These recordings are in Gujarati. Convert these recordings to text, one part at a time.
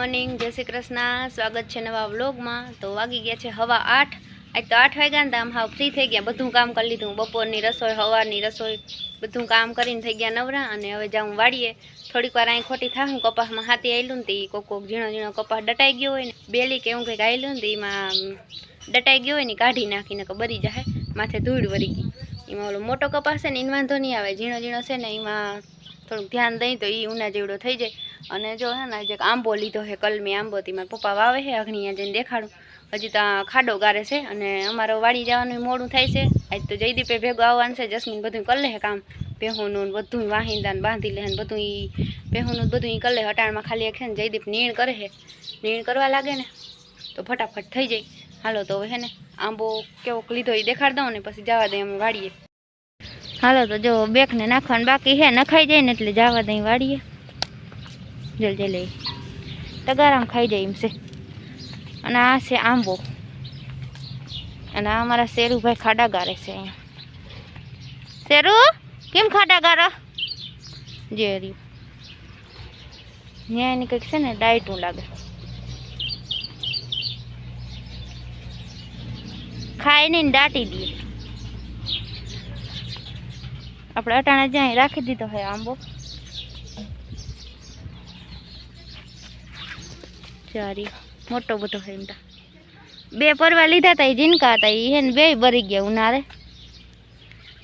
મોર્નિંગ, જય શ્રી કૃષ્ણ. સ્વાગત છે નવા વ્લોગમાં. તો વાગી ગયા છે હવા આઠ. આજ તો આઠ વાગ્યા ને આમ હાવ ફ્રી થઈ ગયા. બધું કામ કરી લીધું. બપોરની રસોઈ હવાની રસોઈ, બધું કામ કરીને થઈ ગયા નવરા અને હવે જાઉં વાડીએ. થોડીક વાર અહીં ખોટી થાઉં કપાસમાં હાથી આવેલું ને તે કોક કોક ઝીણો ઝીણો કપાસ ડટાઈ ગયો હોય ને, બેલી કે એવું કંઈક આવેલું ને એમાં ડટાઈ ગયો હોય ને કાઢી નાખીને બરી જાય માથે ધૂળ વળી ગઈ. એમાં ઓલો મોટો કપાસ છે ને એને વાંધો નહીં આવે. ઝીણો ઝીણો છે ને એમાં થોડુંક ધ્યાન દઈ તો એ ઉના જેવડો થઈ જાય. અને જો હે ને, જે આંબો લીધો છે કલમી આંબોથી મારા પપ્પા વાવે છે અગ્નિયા જઈને દેખાડું. હજી તો ખાડો ગારે છે અને અમારો વાડી જવાનું મોડું થાય છે. આજ તો જયદીપે ભેગું આવવાનું છે, જસ્મીન બધું કરી લે કામ. ભેહુંનું બધું વાહિંદા ને બાંધી લે બધું ઈ ભેહુંનું બધું ઈ કરી લે, અટાણમાં ખાલી એક છે ને જયદીપ નીણ કરે છે નીણ કરવા લાગે ને, તો ફટાફટ થઈ જાય. હાલો તો હવે હે ને, આંબો કેવોક લીધો એ દેખાડ દઉં ને, પછી જવા દે અમે વાડીએ. હાલો તો જો બેકને નાખવાનું બાકી છે, નખાઈ જાય ને એટલે જવા દઈ વાળીએ જલ્દી લઈ તગારામ ખાઈ જાય એમ છે. અને આ છે આંબો. અને આ અમારા શેરુભાઈ ખાડા ગારે છે અહીંયા. શેરુ, કેમ ખાડા ગારો? જે રહ્યું. ત્યાં એની કંઈક છે ને, ડાયટું લાગે. ખાય નહીં દાટી દઈએ. આપણે અટાણા જ્યાં રાખી દીધો હોય આંબો. ચારી મોટો બધો હોય એમ તો. બે પરવા લીધા હતા એ જીનકા હતા એ હે ને બે બરી ગયા ઉનાળે.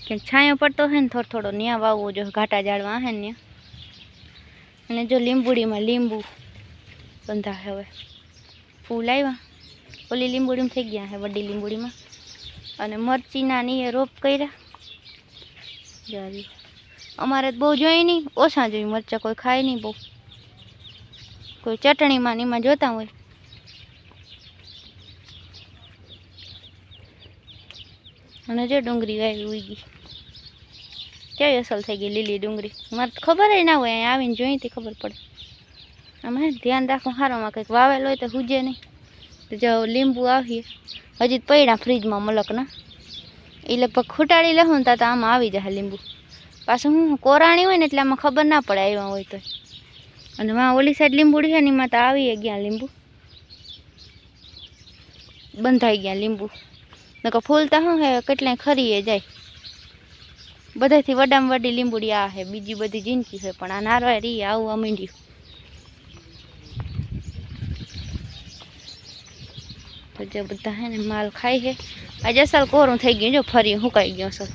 કે છાંયો પડતો હોય ને થોડો થોડો, ન્યા વાવવો જો ઘાટા ઝાડવા હે ને અને જો લીંબુડીમાં લીંબુ બંધા હવે. ફૂલ આવ્યા ઓલી લીંબુડીમાં થઈ ગયા હે, વડી લીંબુડીમાં. અને મરચીના ની એ રોપ કર્યા. જારી અમારે બહુ જોઈ નહીં. ઓછા જોઈ મરચાં કોઈ ખાય નહીં બહુ. કોઈ ચટણીમાં એમાં જોતા હોય. અને જો ડુંગળી વાવી ગઈ કેવી અસલ થઈ ગઈ લીલી ડુંગળી? મારે ખબર ના હોય. અહીંયા આવીને જોઈ તે ખબર પડે. અમે ધ્યાન રાખવું હારોમાં કંઈક વાવેલ હોય તો હુજે નહીં. તો જો લીંબુ આવીએ. હજી પડ્યા ફ્રીજમાં મલકના. એ લગભગ ખૂટાડી લઉં તા તો આમાં આવી જાય લીંબુ. પાછું હું કોરાણી હોય ને એટલે આમાં ખબર ના પડે આવ્યા હોય તો અને માં ઓલી સાઈડ લીંબુડી છે ને એમાં તો આવી ગયા લીંબુ. બંધાઈ ગયા લીંબુ. નકર ફૂલતા શું હે, કેટલાય ખરીએ જાય. બધાથી વડામાં વડી લીંબુડી આ હે, બીજી બધી જિંદગી છે પણ આ નારવા રી આવવા માંડ્યું તો જે બધા હે ને માલ ખાય છે. આજે અસલ કોરું થઈ ગયું જો, ફરી હુકાઈ ગયો સર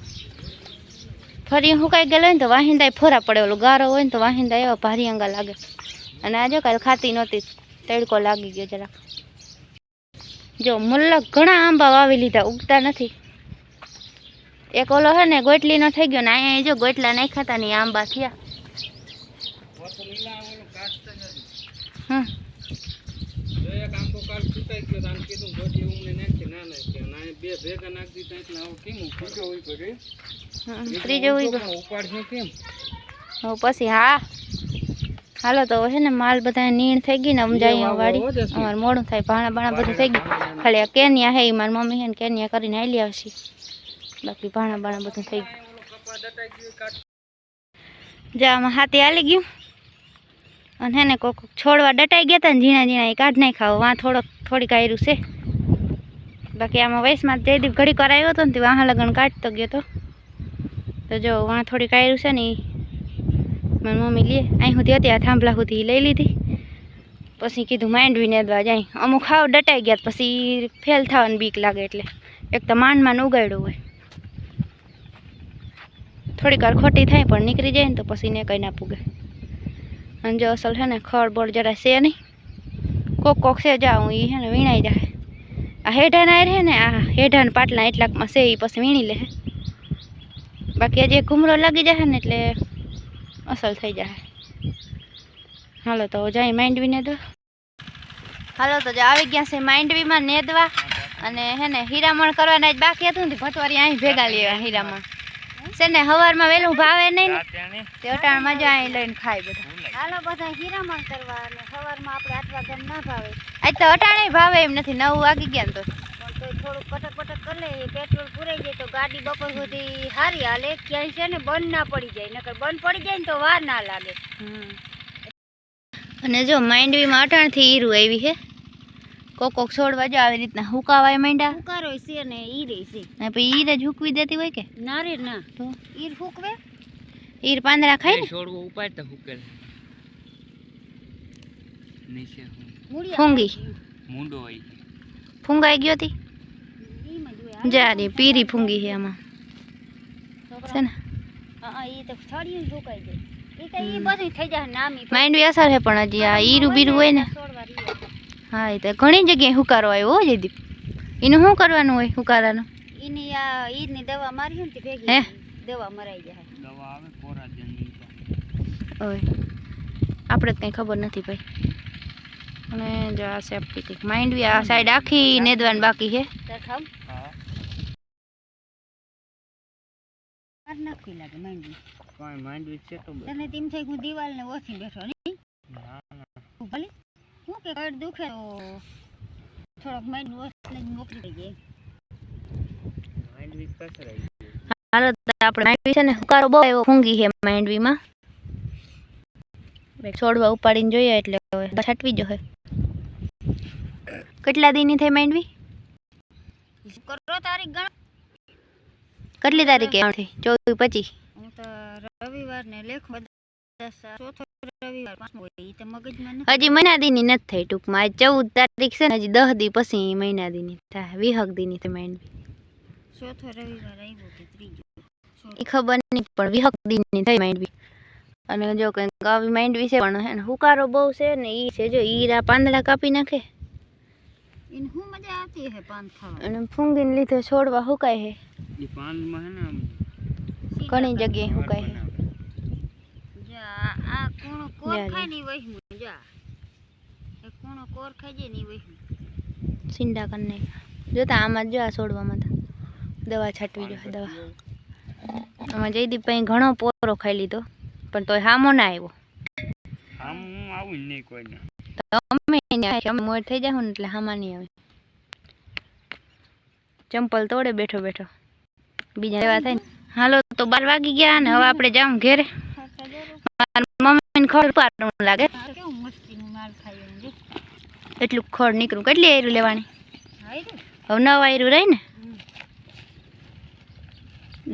ફરી હુકાઈ ગયેલો હોય ને તો વાહિંદા ફોરા પડે ઓલું ગારો હોય ને તો વાહિંદા એવા ભારી અંગા લાગે. અને આજે કાલ ખાતી નહોતી. તડકો લાગી ગયો જરાક. જો મુલ્લક ઘણા આંબા વાવી લીધા, ઉગતા નથી. એક ઓલો હે ને ગોટલીનો થઈ ગયો ને અહીંયા જો ગોટલા નાખ્યા હતા ને આંબા થયા. આંબો સુકાઈ ગયો તો આને કીધું ગોટી ઉમણે નાખી ના નાખી કે. ના બે ભેગા નાખી દીધા એટલે આવું કેમ ત્રીજો હોય તો રે ત્રીજો ઉઈ ગયો. ઉપાડશે કેમ? હો પછી હા. હાલો તો હે ને માલ બધા નીણ થઈ ગઈ ને સમજાય વાળી અમારે મોડું થાય ભાણા ભાણા બધું થઈ ગયું. ખાલી આ કેન્યા હે મારી મમ્મી હે ને કેનિયા કરીને હાલી આવશે. બાકી ભાણા ભાણા બધું થઈ ગયું. જા આમાં હાથી હાલી ગયું. અને હે ને કોક છોડવા ડટાઈ ગયા હતા ને ઝીણા ઝીણા એ કાઢ નાખ્યા ખાવ, વાં થોડોક, થોડીક આયરું છે. બાકી આમાં વયસમાં જયદીપ ઘડી કરાવ્યો હતો ને તે વાહ લગન કાઢતો ગયો તો. તો જો વાં થોડીક આયરું છે ને મારી મમ્મી લે અહીં સુધી હતી થાંભલા સુધી લઈ લીધી. પછી કીધું માંડવીને દવા જાય. અમુક ખાવ ડટાઈ ગયા પછી ફેલ થવાની બીક લાગે એટલે. એક તો માંડ માંડ ઉગાડ્યું હોય. થોડીક વાર ખોટી થાય પણ નીકળી જાય ને તો પછી ને કંઈ ના પૂગે. અને જો અસલ છે ને ખડ બળ જરા છે નહીં કોક કોક છે જાઉં એ છે ને વીણાઈ જાય આ હેઠા ના રહે ને આ હેઠા ને પાટલા એટલાકમાં છે એ પછી વીણી લે બાકી આજે ઘૂમરો લાગી જશે ને એટલે અસલ થઈ જાય હાલો તો જાય માંડવી નેદવા હાલો તો જો આવી ગયા છે માંડવીમાં નેદવા અને હે ને હીરામણ કરવાના જ બાકી હતું ને ભટવારી અહીં ભેગા લેવા હીરામણ. છે ને હવારમાં વહેલું ભાવે નહીં ને તે અટાણ મજા અહીં લઈને ખાય બધા. હાલો બધા હીરામણ કરવા અને સવારમાં આપણે આઠ વાગ્યા ના ભાવે. આજ તો અટાણે ભાવે એમ નથી નવ વાગી ગયા તો. તો થોડુંક પટક પટક કરી લઈએ પેટ્રોલ પૂરાઈ જાય તો ગાડી બપોર સુધી સારી હાલે ક્યાંય છે ને બંધ ના પડી જાય નકર બંધ પડી જાય ને તો વાર ના લાગે. અને જો માંડવીમાં અટાણથી ઈરું આવી છે. કોક કોક છોડવા જો આવી રીતના હુકાવાય માંડ્યા. હુકારો છે ને ઈ રે છે. ને પછી ઈર જ હુકવી દેતી હોય કે? ના રે ના. તો? ઈર હુકવે? ઈર પાંદડા ખાય ને? છોડવો ઉપાડતા હુકેલ. નીચે ફૂંગી. મૂંડો ફૂંગાઈ ગયો હતી જા રે પીરી ફૂંગી છે આમાં. છે ને? હા હા, તો છાડીને ફૂંકાઈ જાય ઈ તો ઈ બધું થઈ જાય નામી માંડવી અસર છે પણ હજી આ ઈરું બીરું હોય ને. હા એ તો ઘણી જગ્યાએ હુકારો આવ્યો હો જયદીપ. એનું શું કરવાનું હોય હુકારાનું? એની આ ઈરની દવા મારી ને હે? દવા મરાઈ જાય. દવા આવે કોરાજનની ઓય. આપણે તો કંઈ ખબર નથી ભાઈ. અને જો આ સેફટી કંઈક માંડવી આ સાઈડ આખી નેદવાની બાકી છે. તો ખાવ હા. માર નાખવી લાગે માંડવી. કાંઈ માંડવી છે તો બસ. તને તેમ થઈ હું દિવાલ ને ઓછી બેઠો નહીં? ના ના. તું ભલે. હું કે કડ દુખે તો થોડોક માંડ ઓછ લઈને મોકલી દઈએ માંડવી કસરાઈ હાલો તો આપણે માંડવી છે ને હુકારો બહુ એવો ફૂંગી છે માંડવીમાં. એક છોડવા ઉપાડીને જોઈએ એટલે હવે છટવી જો કેટલા દીની થઈ માંડવી? કરો તારીખ ગણ કેટલી તારીખે? થઈ ચૌદ પચીસ? હું તો રવિવાર ને લેખ હજી મહિના દીની નથી થઈ ટૂંકમાં. આજ ચૌદ તારીખ છે ને હજી દસ દી પછી મહિના દીની થાય. વિહક દીની થઈ માંડવી. ચોથો રવિવાર આવ્યો કે ત્રીજો? એ ખબર નહીં પણ વીહક દીની થઈ માંડવી. અને જો કંઈક આવી માંડવી છે પણ હે ને હુકારો બહુ છે ને એ છે જો ઈરા પાંદડા કાપી નાખે. એને શું મજા આવતી હે પાન ખાવા અને ફૂંગીને લીધે છોડવા હુકાય હે. ઈ પાનમાં હે ને ઘણી જગ્યાએ હુકાય હે. જા આ- કૂણો કોર ખાયની વહી જા. એ કૂણો કોર ખાઈ જે ની વહી સિંડા કરને જોતા આમાં જો આ છોડવામાં તો. દવા છાંટવી જો દવા. આમાં જયદીપભાઈ ઘણો પોરો ખાઈ લીધો. પણ તોય હામો ના આવ્યો. આમ આવું નહીં કોઈને. તો આ અમે મોર થઈ જાવ ને એટલે હામાં નહીં આવે ચંપલ તોડે બેઠો બેઠો. બીજા એવા થાય ને. હાલો, તો બાર વાગી ગયા ને હવે આપણે જાઉં ઘેરે. મમ્મીને ખડ પાડવું લાગે. એટલું ખડ નીકળું. કેટલી આયરું લેવાની? હવે નવ આયરું રહી ને?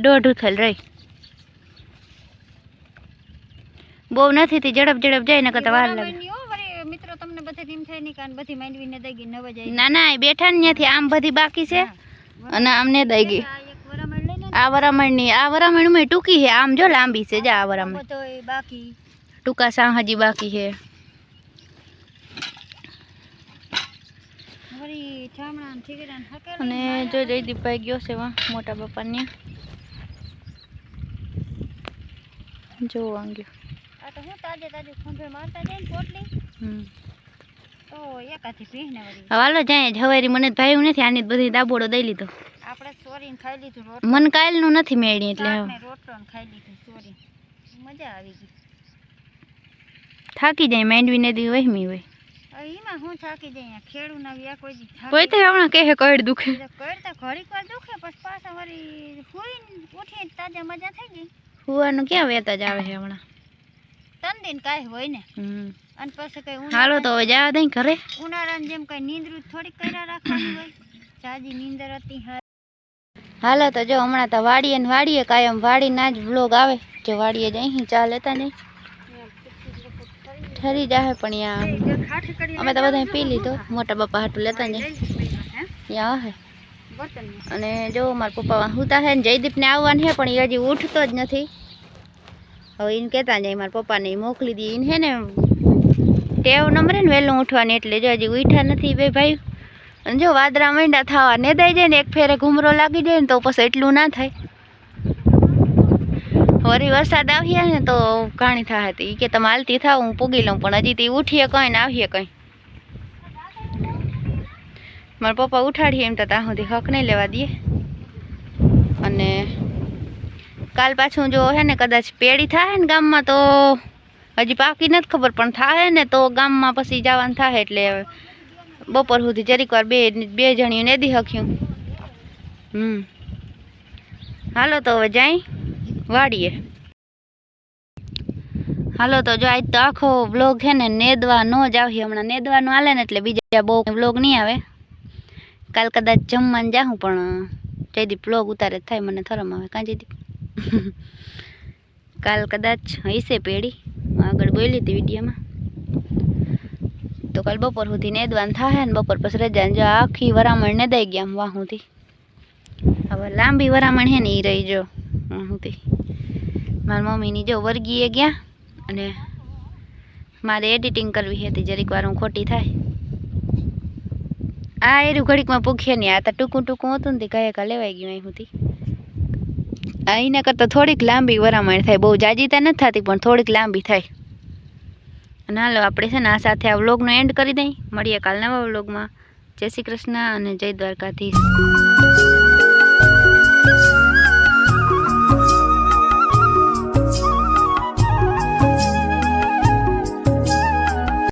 દોઢું થયેલ રહી. બહુ નથી થી ઝડપ ઝડપ જાય ને કરતા વાર લાગે માંડવી હો, વળી મિત્રો તમને બધે એમ થાય નહીં કે આને બધી માંડવી ને દઈ ગઈ નવ જાય ના ના એ બેઠા ને ત્યાંથી આમ બધી બાકી છે. અને આમને દઈ ગઈ. આ એક વરામણ લઈ લે ને. આ વરામણની આ વરામણમાં ટૂંકી છે. આમ જો લાંબી છે જા આ વરામણ. બધો એ બાકી. ટૂંકા સા હજી બાકી છે. વળી ઠામણા ને ઠીકરા ને હકેલા અને જો જયદીપભાઈ ગયો છે વા મોટા બાપાની જો વાંગ્યો આ તો હું તાજે તાજે ખંભે મારતા જાય ને પોટલી. હમ. હાલો જાય જવારી મને ભાઈ નથી આની બધી દાબોડો દઈ લીધો. આપણે ચોરીને ખાઈ લીધું મન કાલનું નથી મેળી એટલે રોટલો ખાઈ લીધું ચોરી મજા આવી ગઈ. થાકી જાય માંડવી ને દી વહેમી હોય. એમાં હું થાકી જાય ખેડૂ ના વ્યા કોઈ કોઈ તો હમણાં કહે કડ દુખે. જાય. તો ઘડીક વાર દુખે પછી પાછા વળી હુઈને ઉઠી તાજા મજા થઈ ગઈ. હુવાનું ક્યાં વેતા જ આવે છે હમણાં? ત્રણ દિન કાંઈ હોય ને. અને પછી કઈ હાલો તો હવે જવા દઈ ઘરે. ઉનાળાની જેમ કઈ નીંદરું થોડીક કર્યા રાખવાની હોય. જાજી નીંદર હતી હાલો તો જો હમણાં તો વાડીએ ને વાડીએ કાયમ વાડીના જ બ્લોગ આવે. જો વાડીએ જઈ અહીં ચા લેતા નહીં. ઠરી જાહે પણ યા અમે તો બધા પી લીધો. મોટા બાપા હાટું લેતા નહીં યા હે. અને જો મારા પપ્પા હુતા હે ને જયદીપને આવવાનું છે પણ એ હજી ઉઠતો જ નથી. હવે એને કહેતા જાય, મારા પપ્પાને મોકલી દઈએ એને હે ને ટેવ નંબરે ને વહેલું ઉઠવાની, એટલે જો હજી ઉઠ્યા નથી બે ભાઈ. અને જો વાદરા મંડા થવા ને દઈ જાય ને, એક ફેરે ઘૂમરો લાગી જાય ને, તો પછી એટલું ના થાય. વરી વરસાદ આવ્યા ને, તો ઘાણી થાય હતી. કે, તમે હાલતી થાવ, હું પૂગી લઉં, પણ હજી તે ઉઠીએ કંઈ ને આવીએ કંઈ. મારા પપ્પા ઉઠાડીએ એમ તો ત્યાં સુધી હક નહીં લેવા દઈએ અને કાલ પાછું જો હે ને કદાચ પેડી થાય ને ગામમાં તો હજી પાકી નથી ખબર, પણ થાય ને તો ગામમાં પછી જવાનું થાય એટલે બપોર સુધી જરીક વાર બે બે જણીઓ નેદી હખ્યું. હમ. હાલો તો હવે જાય, વાડીએ. હાલો તો જો આજ તો આખો બ્લોગ છે ને નેદવા નો જ આવી હમણાં નેદવાનું હાલે ને એટલે બીજા બહુ બ્લોગ નહીં આવે. કાલ કદાચ જમવાનું જાઉં પણ જયદીપ બ્લોગ ઉતારે થાય, મને થરમ આવે. કાં જયદીપ? કાલ કદાચ હશે પેઢી. આગળ બોલી હતી વિડીયોમાં. તો કાલ બપોર સુધી નેદવાનું થાય ને બપોર પછી રજા જો આખી વરામણ ને દઈ ગયા આમ વાહ હવે લાંબી વરામણ હે ને એ રહી જો વાહ સુધી મારી મમ્મીની જો વર્ગીએ ગયા અને મારે એડિટિંગ કરવી હતી, જરીક વાર હું ખોટી થાય. આ એરું ઘડીકમાં પૂખીએ નહીં આ તો ટૂંકું ટૂંકું હતું ને તે કા લેવાઈ ગયું અહીં સુધી આ એના કરતાં થોડીક લાંબી વરામણ થાય. બહુ જાજી તો નથી થતી, પણ થોડીક લાંબી થાય. અને હાલો, આપણે છે ને આ સાથે આ વ્લોગનો એન્ડ કરી દઈ મળીએ કાલના વ્લોગમાં. જય શ્રી કૃષ્ણ અને જય દ્વારકાધીશ.